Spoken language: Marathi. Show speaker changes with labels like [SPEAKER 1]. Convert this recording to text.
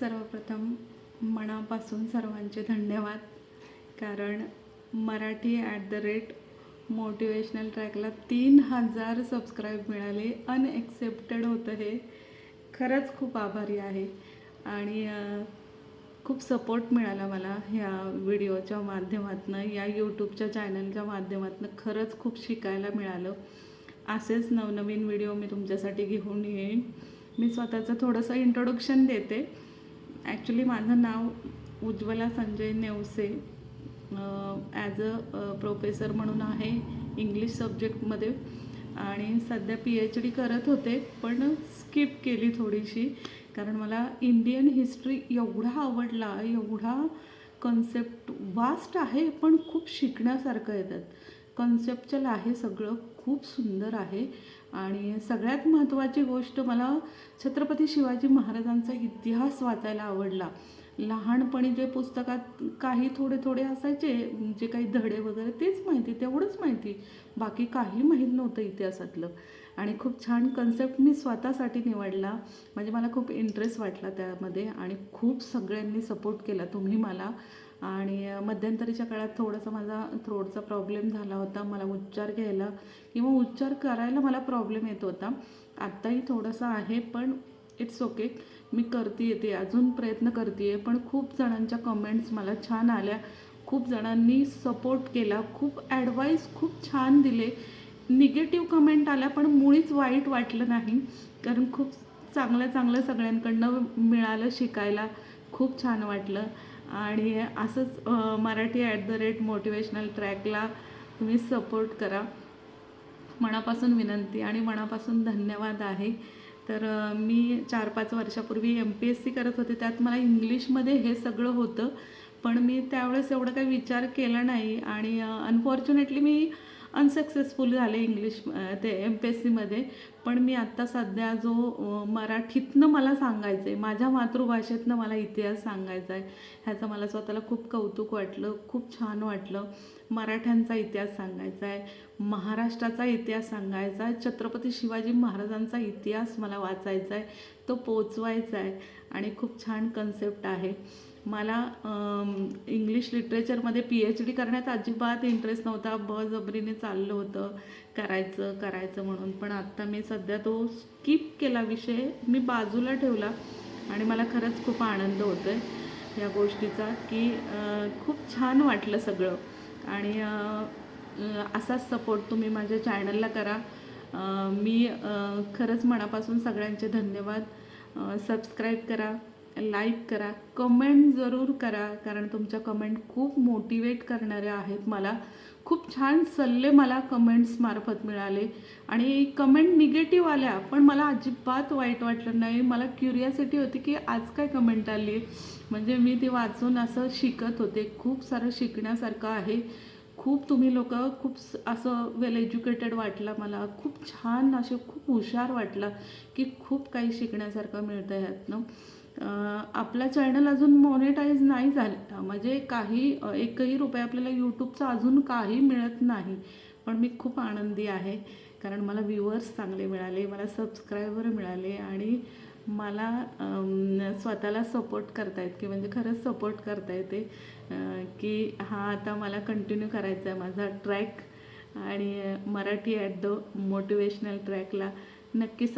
[SPEAKER 1] सर्वप्रथम मनापासून सर्वांचे धन्यवाद. कारण Marathi at the rate motivational ट्रॅकला तीन हजार सबस्क्राईब मिळाले. अनएक्सेप्टेड होतं हे. खरंच खूप आभारी आहे. आणि खूप सपोर्ट मिळाला मला ह्या व्हिडिओच्या माध्यमातून या यूट्यूबच्या चॅनलच्या माध्यमातून. खरंच खूप शिकायला मिळालं. असेच नवनवीन व्हिडिओ मी तुमच्यासाठी घेऊन येईन. मी स्वतःचं थोडंसं इंट्रोडक्शन देते. ॲक्च्युली माझं नाव Ujjwala Sanjay Navse. As a professor म्हणून आहे इंग्लिश सब्जेक्टमध्ये आणि सध्या पी एच डी करत होते पण स्किप केली थोडीशी. कारण मला इंडियन हिस्ट्री एवढा आवडला एवढा कन्सेप्ट वास्ट आहे पण खूप शिकण्यासारखं येतात कन्सेप्चल आहे सगळं खूप सुंदर आहे. आणि सगळ्यात महत्त्वाची गोष्ट मला छत्रपती शिवाजी महाराजांचा इतिहास वाचायला आवडला. लहानपणी जे पुस्तकात काही थोडे थोडे असायचे जे काही धडे वगैरे तेच माहिती तेवढंच माहिती. बाकी काही माहीत नव्हतं इतिहासातलं. आणि खूप छान कन्सेप्ट मी स्वतःसाठी निवडला. म्हणजे मला खूप इंटरेस्ट वाटला त्यामध्ये आणि खूप सगळ्यांनी सपोर्ट केला. तुम्ही मला आणि मध्यंतरीच्या काळात थोडासा माझा थ्रोटचा प्रॉब्लेम झाला होता. मला उच्चार घ्यायला किंवा उच्चार करायला मला प्रॉब्लेम येत होता. आत्ताही थोडासा आहे पण इट्स ओके मी करते येते अजून प्रयत्न करते आहे पण खूप जणांच्या कमेंट्स मला छान आल्या. खूप जणांनी सपोर्ट केला. खूप ॲडवाईस खूप छान दिले. निगेटिव्ह कमेंट आल्या पण मुळीच वाईट वाटलं नाही. कारण खूप चांगलं चांगलं सगळ्यांकडनं मिळालं शिकायला. खूप छान वाटलं. आणि असंच Marathi at the rate motivational ट्रॅकला तुम्ही सपोर्ट करा. मनापासून विनंती आणि मनापासून धन्यवाद आहे. तर मी चार पाच वर्षापूर्वी एम पी एस सी करत होते. त्यात मला इंग्लिशमध्ये हे सगळं होतं. पण मी त्यावेळेस एवढं काही विचार केला नाही आणि अनफॉर्च्युनेटली मी अनसक्सेसफुल झाले इंग्लिश ते एम पी एस सीमध्ये पण मी आत्ता सध्या जो मराठीतनं मला सांगायचं आहे माझ्या मातृभाषेतनं मला इतिहास सांगायचा आहे ह्याचं मला स्वतःला खूप कौतुक वाटलं खूप छान वाटलं. मराठ्यांचा इतिहास सांगायचा आहे महाराष्ट्राचा इतिहास सांगायचा आहे छत्रपती शिवाजी महाराजांचा इतिहास मला वाचायचा आहे तो पोचवायचा आहे आणि खूप छान कन्सेप्ट आहे. मला इंग्लिश लिटरेचरमध्ये पी एच डी करण्यात अजिबात इंटरेस्ट नव्हता बळजबरीने चाललं होतं करायचं करायचं म्हणून. पण आत्ता मी सध्या तो स्किप केला विषय. मी बाजूला ठेवला आणि मला खरंच खूप आनंद होतो आहे या गोष्टीचा की खूप छान वाटलं सगळं. आणि असाच सपोर्ट तुम्ही माझ्या चॅनलला करा. मी खरंच मनापासून सगळ्यांचे धन्यवाद. सबस्क्राईब करा. लाईक करा कमेंट जरूर करा कारण तुमच्या कमेंट खूप मोटिवेट करणाऱ्या आहेत मला. खूप छान सल्ले मला कमेंट्समार्फत मिळाले. आणि कमेंट निगेटिव्ह आल्या पण मला अजिबात वाईट वाटलं नाही. मला क्युरियासिटी होती की आज काय कमेंट आली म्हणजे मी ती वाचून असं शिकत होते. खूप सारं शिकण्यासारखं आहे. खूप तुम्ही लोक खूप स- असं वेल एज्युकेटेड वाटला मला. खूप छान असे खूप हुशार वाटलं की खूप काही शिकण्यासारखं मिळतं ह्यातनं. आपला चॅनल अजून मॉनिटाईज नाही झालं म्हणजे काही एकही रुपये आपल्याला यूट्यूबचा अजून काही मिळत नाही. पण मी खूप आनंदी आहे. कारण मला व्ह्युअर्स चांगले मिळाले मला सबस्क्रायबर मिळाले आणि मला स्वतःला सपोर्ट करतायत की म्हणजे खरंच सपोर्ट करता येते की हा आता मला कंटिन्यू करायचा आहे माझा ट्रॅक आणि मराठी ॲट द मोटिवेशनल ट्रॅकला नक्की सप